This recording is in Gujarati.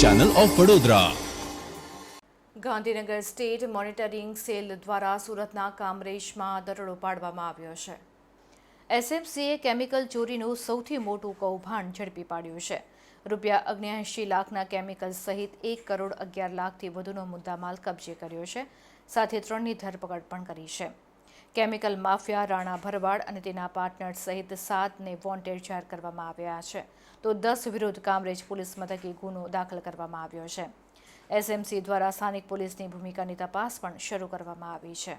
Channel of Vadodara Gandhinagar state monitoring cell દ્વારા સુરતના કામરેજમાં દરોડો પાડવામાં આવ્યો છે. એસએમસીએ કેમિકલ ચોરીનું સૌથી મોટું કૌભાંડ ઝડપી પાડ્યું છે. રૂપિયા અગ્નેએંશી લાખના કેમિકલ સહિત એક કરોડ અગિયાર લાખથી વધુનો મુદ્દામાલ કબજે કર્યો છે. સાથે ત્રણની ધરપકડ પણ કરી છે. કેમિકલ માફિયા, રાણા ભરવાડ અને તેના પાર્ટનર સહિત સાતને વોન્ટેડ જાહેર કરવામાં આવ્યા છે. તો દસ વિરુદ્ધ કામરેજ પોલીસ મથકે ગુનો દાખલ કરવામાં આવ્યો છે. એસએમસી દ્વારા સ્થાનિક પોલીસની ભૂમિકાની તપાસ પણ શરૂ કરવામાં આવી છે.